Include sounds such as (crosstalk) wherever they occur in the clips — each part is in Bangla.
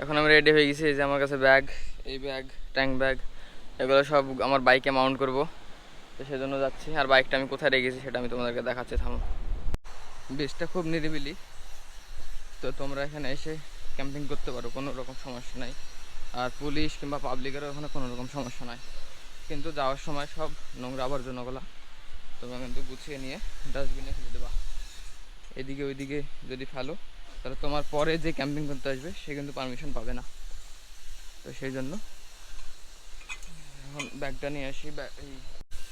এখন আমি রেডি হয়ে গেছি, এই যে আমার কাছে ব্যাগ এই ব্যাগ ট্যাঙ্ক ব্যাগ এগুলো সব আমার বাইকে মাউন্ট করব। তো সেজন্য যাচ্ছি, আর বাইকটা আমি কোথায় রেখেছি সেটা আমি তোমাদেরকে দেখাচ্ছি, থামো। বেশটা খুব নিরিবিলি। তো তোমরা এখানে এসে ক্যাম্পিং করতে পারো, কোনো রকম সমস্যা নাই। আর পুলিশ কিংবা পাবলিকেরও ওখানে কোনো রকম সমস্যা নাই। কিন্তু যাওয়ার সময় সব নোংরা আবর্জনাগুলো তোমরা কিন্তু গুছিয়ে নিয়ে ডাস্টবিনে ফেলে দেবা। এদিকে ওইদিকে যদি ফেলো তাহলে তোমার পরে যে ক্যাম্পিং করতে আসবে, সে কিন্তু পারমিশন পাবে না। তো সেই জন্য এখন ব্যাগটা নিয়ে আসি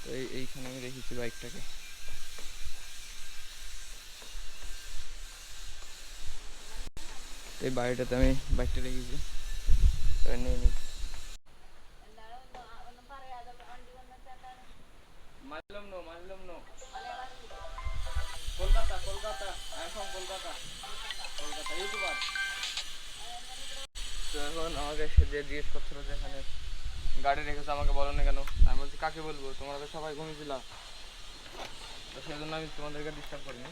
তো এইখানে আমি রেখেছি বাইকটাকে এই বাড়িটাতে আমি বাইকটা রেখেছি। নিয়ে নিই। No Kolkata Kolkata. I from Kolkata. তো এখন আমাকে সে যে জিজ্ঞেস করছিল যে এখানে গাড়ি রেখেছে, আমাকে বলো না কেন? আমি বলছি, কাকে বলব? তোমরা তো সবাই ঘুমিয়েছিল। তো সেই জন্য আমি তোমাদেরকে ডিস্টার্ব করিনি।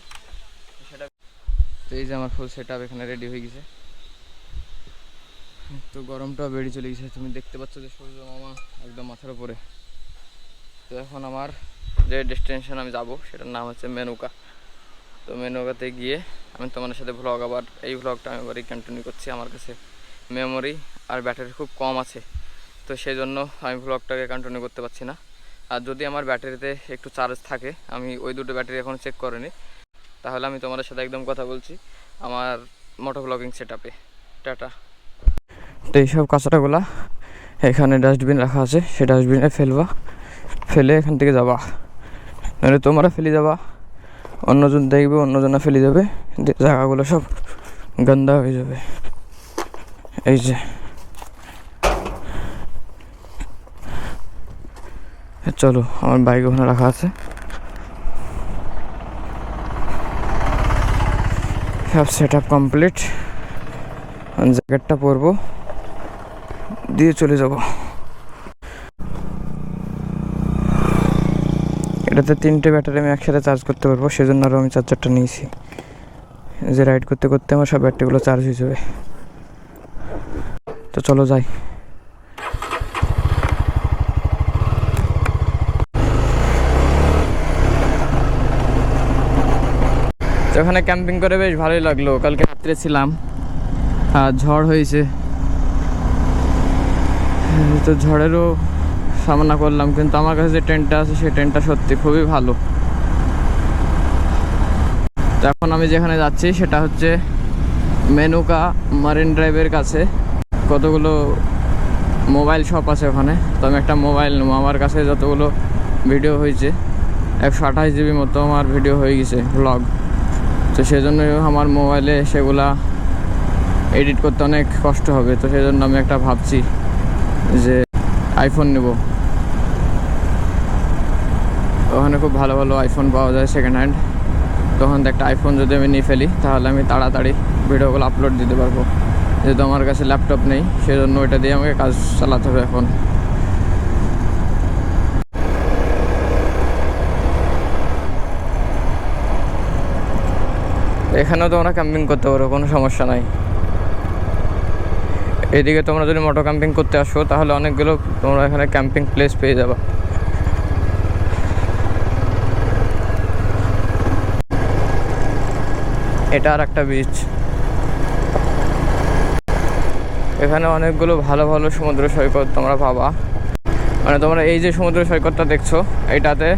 সেটা তো এই যে আমার ফুল সেট এখানে রেডি হয়ে গেছে। তো গরমটাও বেড়ে চলে গেছে। তুমি দেখতে পাচ্ছ যে সূর্য মামা একদম মাথার উপরে। তো এখন আমার যে ডেস্টিনেশন আমি যাব, সেটার নাম হচ্ছে মেনুকা। তো মেনুকাতে গিয়ে আমি তোমাদের সাথে ভ্লগ আবার, এই ভ্লগটা আমি আবার কন্টিনিউ করছি আমার কাছে মেমোরি আর ব্যাটারি খুব কম আছে। তো সেই জন্য আমি ভ্লগটাকে কন্টিনিউ করতে পারছি না। আর যদি আমার ব্যাটারিতে একটু চার্জ থাকে, আমি ওই দুটো ব্যাটারি এখন চেক করিনি। তাহলে আমি তোমাদের সাথে একদম কথা বলছি আমার মোটো ব্লগিং সেট আপে টাটা। তো এইসব কাঁচাটাগুলা এখানে ডাস্টবিন রাখা আছে, সেই ডাস্টবিনে ফেলবা। ফেলে এখান থেকে যাবা। নাহলে তোমরা ফেলে যাবা। অন্যজন দেখবে, অন্যজনে ফেলে যাবে। জায়গাগুলো সব গন্দা হয়ে যাবে। এই যে। চলো, আমার বাইক ওখানে রাখা আছে। সব সেট আপ কমপ্লিট জ্যাকেটটা পরবো। দিয়ে চলে যাব। এটাতে তিনটে ব্যাটারি আমি একসাথে চার্জ করতে পারব, সেজন্য আরও আমি চার্জারটা নিয়েছি। যে রাইড করতে করতে আমার সব ব্যাটারিগুলো চার্জ হয়ে যাবে। তো চলো যাই। ওখানে ক্যাম্পিং করে বেশ ভালোই লাগল। কালকে রাত্রে ছিলাম, আর ঝড় হয়েছে। তো ঝড়েরও সামনা করলাম, কিন্তু আমার কাছে যে ট্রেনটা আছে, সেই ট্রেনটা সত্যি খুবই ভালো। তো এখন আমি যেখানে যাচ্ছি, সেটা হচ্ছে মেনুকা মারিন ড্রাইভের কাছে। কতগুলো মোবাইল শপ আছে ওখানে? তো আমি একটা মোবাইল নেব। আমার কাছে যতগুলো ভিডিও হয়েছে, একশো আঠাশ জিবি মতো আমার ভিডিও হয়ে গেছে ব্লগ তো সেজন্য আমার মোবাইলে সেগুলা এডিট করতে অনেক কষ্ট হবে। তো সেই জন্য আমি একটা ভাবছি যে আইফোন নেব। ওখানে খুব ভালো ভালো আইফোন পাওয়া যায় সেকেন্ড হ্যান্ড তখন একটা আইফোন যদি আমি নিয়ে ফেলি, তাহলে আমি তাড়াতাড়ি ভিডিওগুলো আপলোড দিতে পারব। যেহেতু আমার কাছে ল্যাপটপ নেই, সেজন্য ওইটা দিয়ে আমাকে কাজ চালাতে হবে এখন। এখানেও তোমরা ক্যাম্পিং করতে পারো, কোনো সমস্যা নাই। এদিকে তোমরা যদি মোটর ক্যাম্পিং করতে আসো, তাহলে অনেকগুলো তোমরা এখানে ক্যাম্পিং প্লেস পেয়ে যাবা। এটা আর একটা বিচ এখানে অনেকগুলো ভালো ভালো সমুদ্র সৈকত তোমরা পাবা। মানে তোমরা এই যে সমুদ্র সৈকতটা দেখছ, এটাতে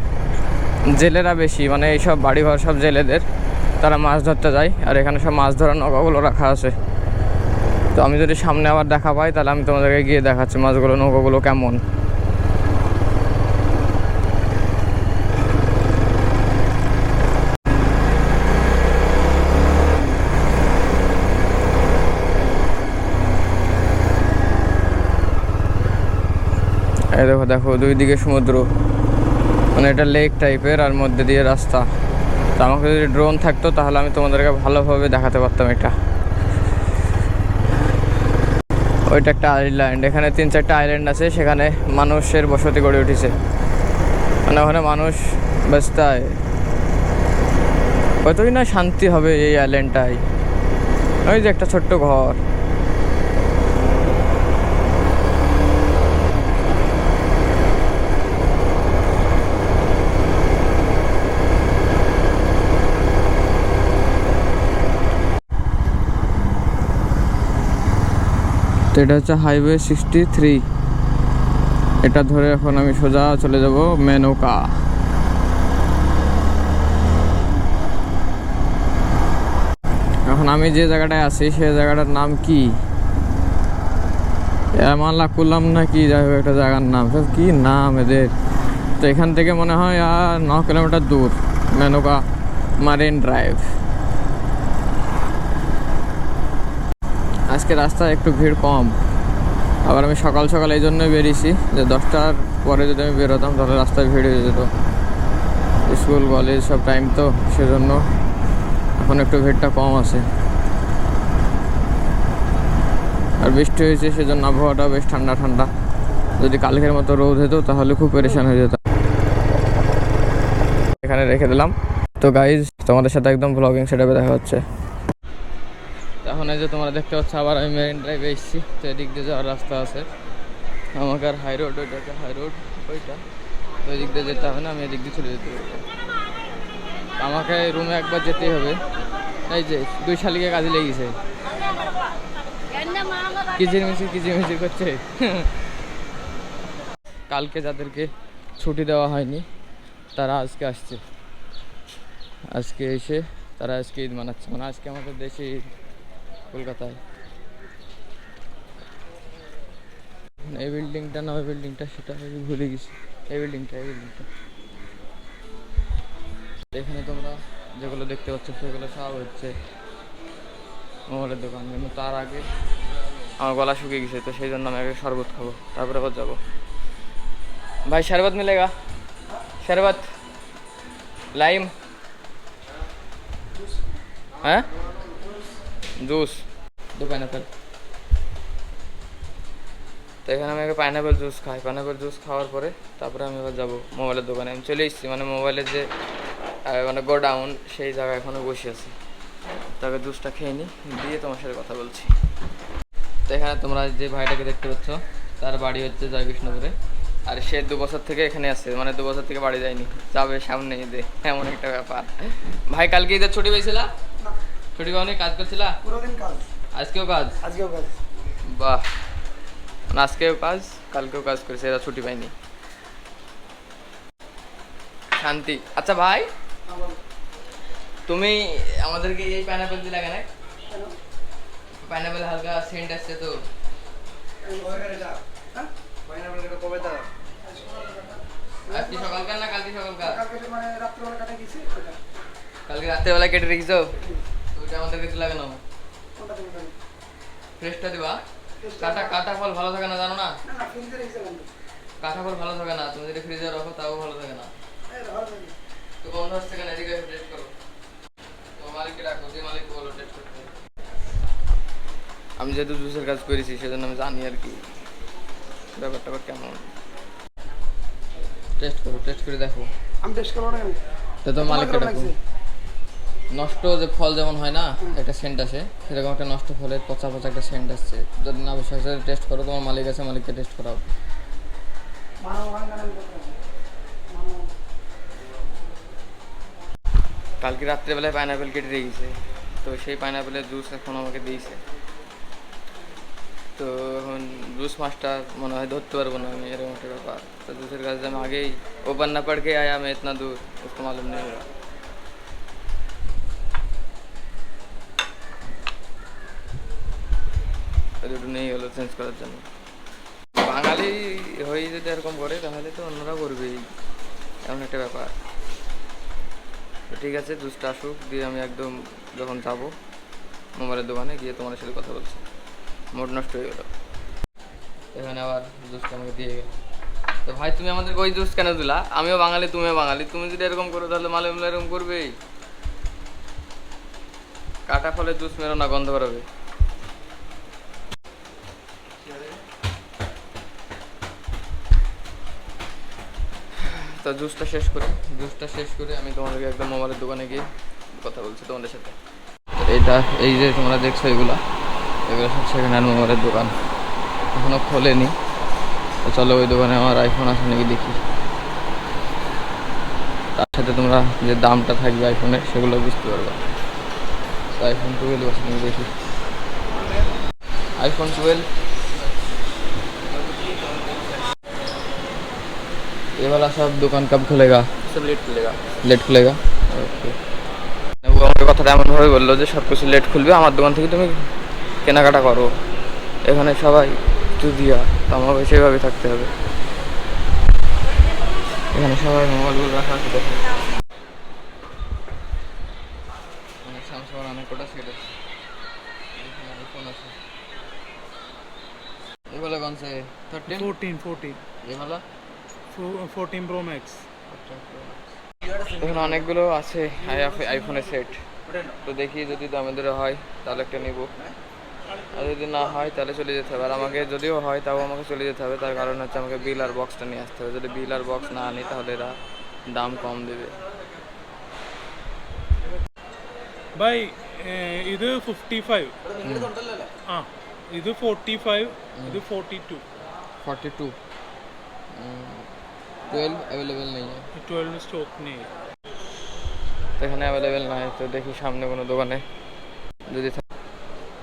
জেলেরা বেশি মানে এইসব বাড়িঘর সব জেলেদের, তারা মাছ ধরতে যায়, আর এখানে সব মাছ ধরার নৌকাগুলো রাখা আছে। তো আমি যদি সামনে আবার দেখা পাই, তাহলে আমি তোমাদেরকে গিয়ে দেখাচ্ছি মাছগুলো, নৌকাগুলো কেমন। এই দেখো দেখো দুই দিকে সমুদ্র। মানে এটা লেক টাইপের আর মধ্যে দিয়ে রাস্তা। তো আমাকে যদি ড্রোন থাকতো, তাহলে আমি তোমাদেরকে ভালোভাবে দেখাতে পারতাম এটা। ওইটা একটা আইল্যান্ড এখানে তিন চারটা আইল্যান্ড আছে, সেখানে মানুষের বসতি গড়ে উঠেছে। মানে ওখানে মানুষ ব্যস্তায় হয়তোই না শান্তি হবে এই আইল্যান্ডটাই ওই যে একটা ছোট্ট ঘর। এটা হচ্ছে হাইওয়ে সিক্সটি থ্রি। এটা ধরে এখন আমি সোজা চলে যাব মেনকা। এখন আমি যে জায়গাটায় আছি সেই জায়গাটার নাম কি? এমাল্লা কুলাম না কি যাই হোক, একটা জায়গার নাম। সব কি নাম এদের? তো এখান থেকে মনে হয় আর ন কিলোমিটার দূর, মেনকা মারিন ড্রাইভ। আজকে রাস্তায় একটু ভিড় কম। আবার আমি সকাল সকাল এই জন্যই বেরিয়েছি যে দশটার পরে যদি আমি বেরোতাম তাহলে রাস্তায় ভিড় হয়ে যেত। স্কুল, কলেজ সব টাইম তো, সেজন্য এখন একটু ভিড়টা কম আছে। আর বৃষ্টি হয়েছে, সেজন্য আবহাওয়াটা বেশ ঠান্ডা ঠান্ডা। যদি কালকের মতো রোদ হতো তাহলে খুব পেরেশান হয়ে যেতাম। এখানে রেখে দিলাম। তো গাইজ তোমাদের সাথে একদম ব্লগিং সেটাপে দেখা হচ্ছে। এখন এই যে তোমরা দেখতে পাচ্ছ, আবার আমি মেরিন ড্রাইভে এসেছি। তো এদিক দিয়ে যাওয়ার রাস্তা আছে। আমাকে আর হাই রোড ওইটাকে হাই রোড ওইটা। তো ওই দিক দিয়ে যেতে হবে না, আমি এদিক দিয়ে চলে যেতে পারব। আমাকে রুমে একবার যেতেই হবে। এই যে, দুই শালিকে কাজে লেগেছে। কিচির মিচির কিচির করছে। কালকে যাদেরকে ছুটি দেওয়া হয়নি, তারা আজকে আসছে। আজকে এসে তারা আজকে ঈদ মানাচ্ছে। মানে আজকে আমাদের দেশে ঈদ। কলকাতায়। এই বিল্ডিংটা না, ওই বিল্ডিংটা সেটা আমি ভুলে গেছি। এই বিল্ডিংটা এই বিল্ডিংটা এখানে তোমরা যেগুলো দেখতে পাচ্ছ, সেগুলো সব হচ্ছে মোবাইলের দোকান। কিন্তু তার আগে আমার গলা শুকিয়ে গেছে, তো সেই জন্য আমি আগে শরবত খাব, তারপরে আবার যাব। ভাই, শরবত মিলেগা শরবত। লাইম। হ্যাঁ? জুস। দু পাইনাপেল তো এখানে আমি আগে পাইনাপেল জুস খাই। পাইনাপেল জুস খাওয়ার পরে তারপরে আমি এবার যাব মোবাইলের দোকানে। আমি চলে এসেছি মানে মোবাইলের যে মানে গোডাউন সেই জায়গায় এখনও বসে আছি। তবে জুসটা খেয়ে নিই দিয়ে তোমার সাথে কথা বলছি। তো এখানে তোমরা যে ভাইটাকে দেখতে পাচ্ছ, তার বাড়ি হচ্ছে জয়কৃষ্ণপুরে। আর সে দু বছর থেকে এখানে আসছে মানে দু বছর থেকে বাড়ি যায়নি। যাবে সামনে এমন একটা ব্যাপার। ভাই, কালকে ছুটি পেয়েছিলা? ছুটি পাওনি কাজ করছিলা? পুরো দিন কাজ। আজকেও কাজ? আজকেও কাজ। বাহ। মানে আজকেও কাজ কালকেও কাজ করেছে এরা ছুটি পায়নি। শান্তি। আচ্ছা ভাই তুমি আমাদেরকে এই পাইনাপেল দিলা কেন? পাইনাপেল হালকা সেন্ট আসছে তো। আজকে সকালকার না কালকে সকালকার? মানে। কালকে রাত্রেবেলা কেটে রেখেছো? দিলা কেন কোনটা তুমি জানো? ফ্রেশটা দিবা। কাটা কাটা ফল ভালো থাকে না জানো না? না, না। কাঁচা ফল ভালো থাকে না তুমি যদি ফ্রিজে রাখো তাও ভালো থাকে না। দেখি। তো বন্ধ হচ্ছে কেন এদিকে টেস্ট করো। তো মালিককে ডাকো যে মালিক বলো টেস্ট করতে। আমি যেহেতু জুসের কাজ করেছি সেজন্য আমি জানি আর কি। ব্যাপারটা আবার কেমন? টেস্ট করো টেস্ট করে দেখো। আমি টেস্ট করব না তো মালিককে ডাকো? নষ্ট যে ফল যেমন হয় না, একটা সেন্ট আসে, সেরকম একটা নষ্ট ফলের পচা পচা একটা সেন্ট আসছে। যদি না বিশ্বাস টেস্ট করো, তোমার মালিক আছে, মালিককে টেস্ট করাও। কালকে রাত্রেবেলায় পাইনাপেল কেটে দিয়েছে তো সেই পাইনাপেলের জুস এখন আমাকে দিয়েছে। তো এখন জুস মাছটা মনে হয় ধরতে পারব না আমি, এরকম একটা ব্যাপার। তো জুসের কাছে আমি আগেই ওপার না পাড়কে আয় আমি এতনা দূর মালুম নেই নেই হলো চেঞ্জ করার জন্য। বাঙালি হয়ে যদি এরকম করে, তাহলে তো অন্যরা করবেই। এমন একটা ব্যাপার। তো ঠিক আছে জুসটা আসুক, দিয়ে আমি একদম যখন যাব, মোবাইলের দোকানে গিয়ে তোমার সাথে কথা বলছি। মোট নষ্ট হয়ে গেল। এখানে আবার জুসটা আমাকে দিয়ে গেল। তো ভাই, তুমি আমাদের ওই জুস কেন দিলা? আমিও বাঙালি, তুমিও বাঙালি। তুমি যদি এরকম করো, তাহলে মালে এরকম করবেই। কাটা ফলের জুস মেরো না, গন্ধ বেরোবে। তো জুসটা শেষ করে। জুসটা শেষ করে আমি তোমাদেরকে একদম মোবাইলের দোকানে গিয়ে কথা বলছি তোমাদের সাথে। এইটা, এই যে তোমরা দেখছ এগুলা, এগুলো সব সেকেন্ড হ্যান্ড মোবাইলের দোকান। এখনও খোলেনি। তো চলো ওই দোকানে আমার আইফোন আছে নাকি দেখি। তার সাথে তোমরা যে দামটা থাকবে আইফোনের সেগুলো বুঝতে পারবে। আইফোন টুয়েলভ আছে নাকি দেখি। আইফোন টুয়েলভ ये वाला सब दुकान कब खुलेगा सब लेट खुलेगा লেট খুলেগা ওকে ও আমাকে কথাটা এমনভাবে বললো যে সব কিছু লেট খুলবে আমার দোকান থেকে তুমি কেনাকাটা করো এখানে সবাই দিয়া তো আমাকে সেভাবে থাকতে হবে এখানে সবাই মোবাইলগুলো রাখা আছে দেখুন অনেক স্যামসাং অনেক কটা সেট আছে এখানে আইফোন আছে ये वाला कौन सा है थर्टीन 14 ফোরটিন প্রো ম্যাক্স এখন অনেকগুলো আছে আইফোনের সেট তো দেখি যদি আমাদের হয় তাহলে একটা নেব। আর যদি না হয় তাহলে চলে যেতে হবে। আর আমাকে যদিও হয় তাও আমাকে চলে যেতে হবে। তার কারণ হচ্ছে আমাকে বিল আর বক্সটা নিয়ে আসতে হবে। যদি বিল আর বক্স না আনি তাহলে এরা দাম কম দেবে। ভাই ഇത് ফিফটি ফাইভ ആ forty five five forty two forty two twelve available नहीं है 12 में स्टॉक नहीं है তো এখানে অ্যাভেলেবেল নয় তো দেখি সামনে কোনো দোকানে যদি থা-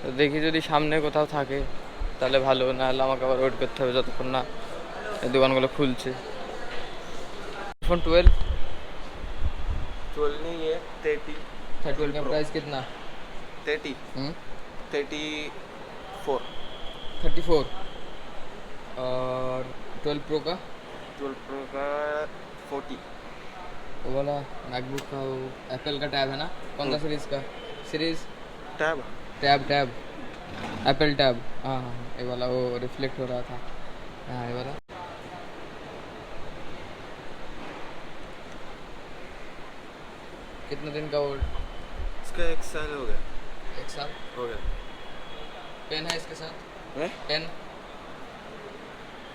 তো দেখি যদি সামনে কোথাও থাকে তাহলে ভালো নাহলে আমাকে আবার ওয়েট করতে হবে যতক্ষণ না এই দোকানগুলো খুলছে ফোন টুয়েলভ ट्वेल्व नहीं है थर्टी ट्वेल्व का प्राइस कितना thirty thirty four thirty four और ट्वेल्व प्रो का ट्वेल्व प्रो का फोर्टी। वो वाला मैकबुक का वो एप्पल का टैब है ना? कौन सा सीरीज़ का? Series tab tab tab Apple tab हाँ हाँ ये वाला वो रिफ्लेक्ट हो रहा था। हाँ ये वाला। कितने दिन का वो? इसका एक साल हो गया। एक साल? हो गया। पेन है इसके साथ? है? पेन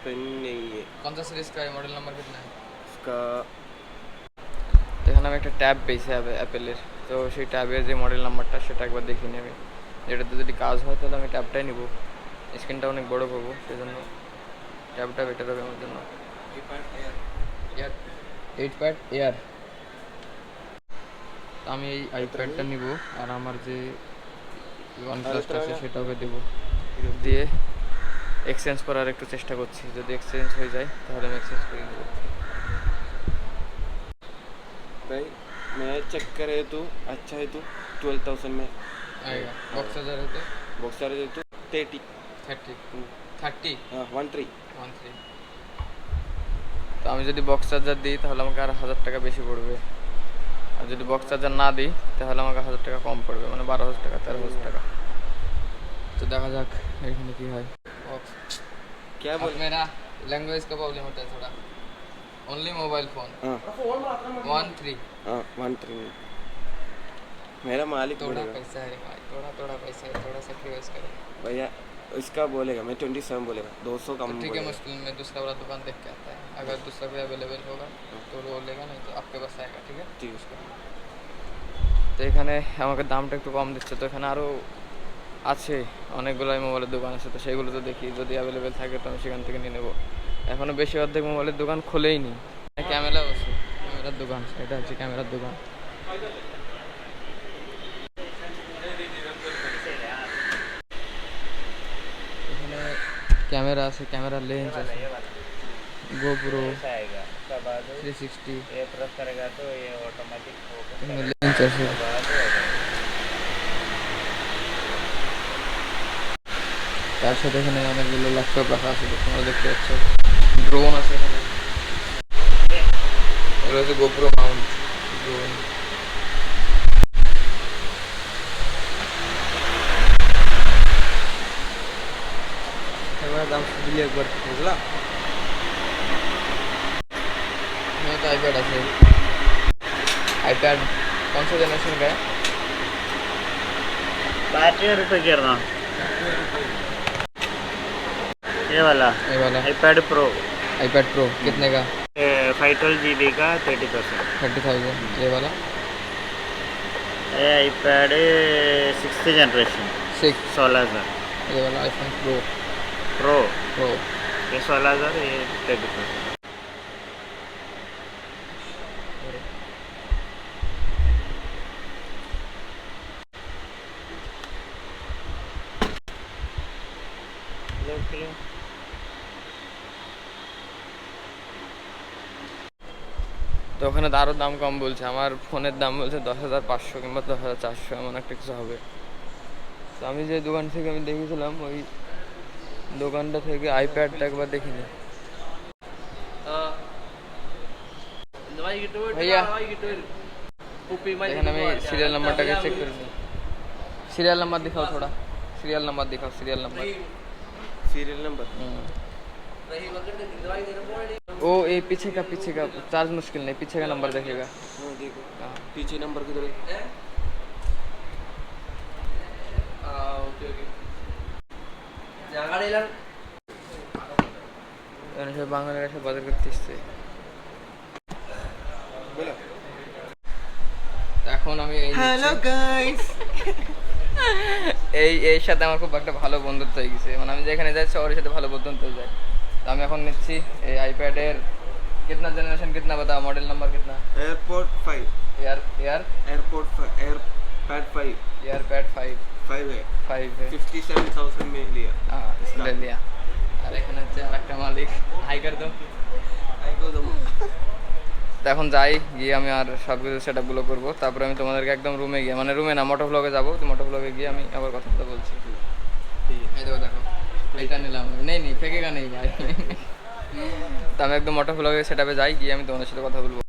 पेन नहीं है कौन सा सीरीज का है मॉडल नंबर कितना है इसका তো এখানে আমি একটা ট্যাব পেয়েছি অ্যাপেলের তো সেই ট্যাবের যে মডেল নাম্বারটা সেটা একবার দেখে নেবে যেটাতে যদি কাজ হয় তাহলে আমি ট্যাবটাই নিব স্ক্রিনটা অনেক বড় পাবো সেজন্য ট্যাবটা বেটার হবে আমার জন্য এয়ার এইট প্যাড এয়ার আমি এই আইপ্যাডটা নিব আর আমার যে ওয়ান প্লাসটা আছে সেটাকে দেবো দিয়ে এক্সচেঞ্জ করার একটু চেষ্টা করছি যদি এক্সচেঞ্জ হয়ে যায় তাহলে আমি এক্সচেঞ্জ করে নেবো भाई मैं चेक करे तो अच्छा है तो ट्वेल्व थाउजेंड में आएगा बॉक्स हजार है तो बॉक्स चार्ज है तो थर्टी থার্টি থার্টি हाँ वन थ्री ওয়ান থ্রি তো আমি যদি বক্স চার্জার দিই তাহলে আমাকে আর হাজার টাকা বেশি পড়বে আর যদি বক্স চার্জার না দিই তাহলে আমাকে হাজার টাকা কম পড়বে মানে বারো হাজার টাকা তেরো হাজার টাকা তো দেখা যাক এখানে কি হয় क्या बोल बोल मेरा लैंग्वेज का प्रॉब्लम होता है थोड़ा ओनली मोबाइल फोन हाँ वन थ्री हाँ वन थ्री मेरा मालिक थोड़ा बोलेगा पैसा है भाई थोड़ा थोड़ा पैसा है थोड़ा सेक्रीफाइस करें भैया इसका बोलेगा मैं ट्वेंटी सेवन बोलेगा दो सौ कम तो ठीक है बोलेगा। मुश्किल में दूसरा वाला दुकान देख के आता है अगर दूसरा भी अवेलेबल होगा तो वो लेगा नहीं तो आपके पास आएगा ठीक है ठीक है उसका তো এখানে আমাকে দামটা একটু কম দিচ্ছে তো এখানে আরও আছে, অনেকগুলোই মোবাইলের দোকান আছে, তো সেগুলো তো দেখি, যদি অ্যাভেলেবেল থাকে তো আমি সেখান থেকে নিয়ে নেব। এখনও বেশি অর্ধেক মোবাইলের দোকান খোলেই নি হ্যাঁ, ক্যামেরা আছে, ক্যামেরার দোকান, এটা হচ্ছে ক্যামেরার দোকান। এখানে ক্যামেরা আছে ক্যামেরা লেন্স আছে গোপ্রো থ্রি সিক্সটি লেন্স আছে। তার সাথে এখানে অনেকগুলো ল্যাপটপ রাখা আছে তোমরা দেখতে পাচ্ছ ড্রোন আছে এখানে এগুলো হচ্ছে গোপ্রো মাউন্ট ড্রোন ক্যামেরা দাম দিলে একবার বুঝলা এখানে তো আইপ্যাড আছে आईपैड कौन सा जनरेशन का है बैटरी रुपये गिरना ये वाला। ये वाला। आईपैड प्रो आईपैड प्रो कितने का? फाइव ट्वेल्व जी बी का थर्टी परसेंट थर्टी थाउज़ेंड ये वाला। ये आईपैड सिक्स जनरेशन सिक्स सोलह हज़ार। ये वाला आईफोन प्रो प्रो प्रो ये सोलह हज़ार ये थर्टी परसेंट তো ওখানে তারও দাম কম বলছে। আমার ফোনের দাম বলছে দশ হাজার পাঁচশো কিংবা দশ হাজার চারশো এমন একটা কিছু হবে। তো আমি যে দোকান থেকে আমি দেখেছিলাম ওই দোকানটা থেকে আইপ্যাডটা একবার দেখিনি। এখানে আমি সিরিয়াল নাম্বারটাকে চেক করে নিই। সিরিয়াল নাম্বার দেখাও থোড়া। সিরিয়াল নাম্বার দেখাও সিরিয়াল নাম্বার সিরিয়াল নাম্বার ओ ये पीछे का पीछे का चार्ज मुश्किल नहीं पीछे का नंबर देखेगा हाँ देखो हाँ पीछे नंबर किधर है এখানে সব বাঙালিরা সব বাজার করতে এসছে बोला এখন আমি এই हेलो নিচ্ছি। गाइस এই (laughs) এর সাথে আমার খুব একটা ভালো বন্ধুত্ব হয়ে গেছে মানে আমি যেখানে যাচ্ছি ওর সাথে ভালো বন্ধুত্ব হয়ে যায় তো আমি এখন নিচ্ছি এই আইপ্যাডের कितना जनरेशन कितना बता मॉडल नंबर कितना airport five air air airport airpad five air pad five five है फाइव है फिफ्टी सेवन थाउजेंड में लिया हाँ ले लिया আর এখানে হচ্ছে আর একটা মালিক হাই কর দো आई गो दम তো এখন যাই গিয়ে আমি আর সব কিছু সেট আপগুলো করবো তারপরে আমি তোমাদেরকে একদম রুমে গিয়ে মানে রুমে না মোটো ব্লগে যাবো তো মোটো ব্লগে গিয়ে আমি আবার কথা কথা বলছি এই দেখো দেখো এইটা নিলাম। নেই নি ফেকেগা নেই ভাই। তো আমি একদম মোটা ফুল সেট আপে যাই, গিয়ে আমি তোমাদের সাথে কথা বলব।